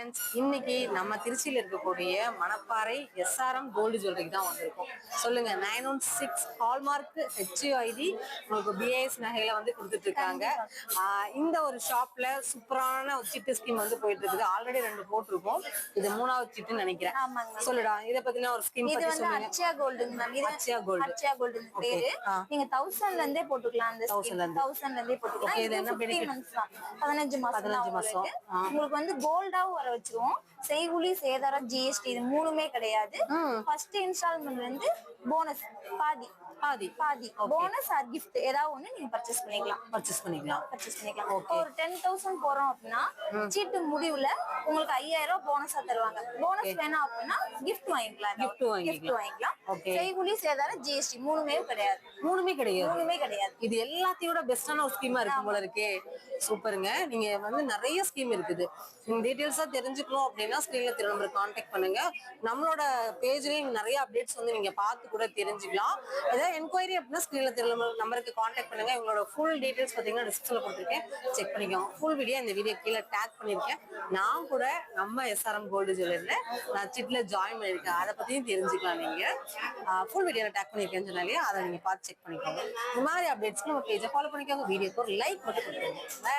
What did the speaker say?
Friends இன்னைக்கு நம்ம திருச்சியில இருக்கக்கூடிய மணப்பாறை எஸ்ஆர்எம் கோல்டு ஜுவல்லரிக்கு தான் வந்திருக்கோம். சொல்லுங்க nine one six hallmark HUID உங்களுக்கு பிஏஎஸ் நகையில வந்து கொடுத்துட்டு இருக்காங்க. இந்த ஒரு ஷாப்ல சூப்பரான ஒரு சிட்டு ஸ்கீம் வந்து போயிட்டு இருக்குது. ஆல்ரெடி ரெண்டு போட்டிருக்கோம். இது மூணாவது சிட்டுன்னு நினைக்கிறேன். சொல்லுடா இதை பத்தின ஒரு ஸ்கீம் இது வந்து அச்சயா கோல்டுங்க மேம் இது அட்சயா gold. அச்சயா கோல்டு பேரு. நீங்க தௌசண்ட்ல இருந்தே போட்டுக்கலாம் அந்த 1000 ல இருந்து. தௌசண்ட்ல இருந்தே போட்டுக்கலாம். இது என்ன 15 benefit? months தான். பதினஞ்சு மாசம் 15 தான் மாசம். உங்களுக்கு வந்து கோல்டாவும் வர வச்சிருவோம். செய்குலி சேதாரம் ஜிஎஸ்டி இது மூணுமே கிடையாது. ஃபர்ஸ்ட் இன்ஸ்டால்மெண்ட்ல இருந்து போனஸ் பாதி. பாதி. பாதி. போனஸ் ஆர் கிஃப்ட் ஏதாவது ஒண்ணு நீங்க பர்ச்சேஸ் பண்ணிக்கலாம். பர்ச்சேஸ் பண்ணிக்கலாம். பர்ச்சேஸ் பண்ணிக்கலாம். ஒரு டென் தௌசண்ட் போறோம் அப்படின்னா சீட்டு முடிவுல உங்களுக்கு ஐயாயிரம் ரூபாய் போனஸா தருவாங்க. போனஸ் வேணாம் அப்படின்னா கிஃப்ட் வாங்கிக்கலாம். கிஃப்ட் வாங்கிக்கலாம். செய்குலி சேதாரம் ஜிஎஸ்டி மூணுமே கிடையாது. மூணுமே கிடையாது. மூணுமே கிடையாது. இது எல்லாத்தையோட பெஸ்டான ஒரு ஸ்கீமா இருக்கும் போல இருக்கே. சூப்பருங்க நீங்க வந்து நிறைய ஸ்கீம் இருக்குது. நீங்க டீடைல்ஸா தெரிஞ்சுக்கணும் அப்படின்னா ஸ்கிரீன்ல திரு நம்பர் கான்டாக்ட் பண்ணுங்க. நம்மளோட பேஜ்லயும் நிறைய அப்டேட்ஸ் வந்து நீங்க பார்த்து கூட தெரிஞ்சுக்கலாம். ஏதாவது என்கொயரி அப்படின்னா ஸ்கிரீன்ல திரு நம்பருக்கு கான்டாக்ட் பண்ணுங்க. இவங்களோட ஃபுல் டீடைல்ஸ் பாத்தீங்கன்னா டிஸ்கிரிப்ஷன்ல கொடுத்துருக்கேன். செக் பண்ணிக்கோங்க. ஃபுல் வீடியோ இந்த வீடியோ கீழே டேக் பண்ணிருக்கேன். நான் கூட நம்ம எஸ்ஆர்எம் கோல்டு ஜுவல்லர்ல நான் சிட்ல ஜாயின் பண்ணிருக்கேன். அதை பத்தியும் தெரிஞ்சுக்கலாம் நீங்க. ஃபுல் வீடியோல டேக் பண்ணிருக்கேன்னு சொன்னாலே அதை நீங்க பார்த்து செக் பண்ணிக்கோங்க. இந்த மாதிரி அப்டேட்ஸ்க்கு நம்ம பேஜை ஃபாலோ பண்ணிக்கோங்க. வீடியோக்கு ஒரு லைக் மட்டும் கொடுத்துருங்க. பை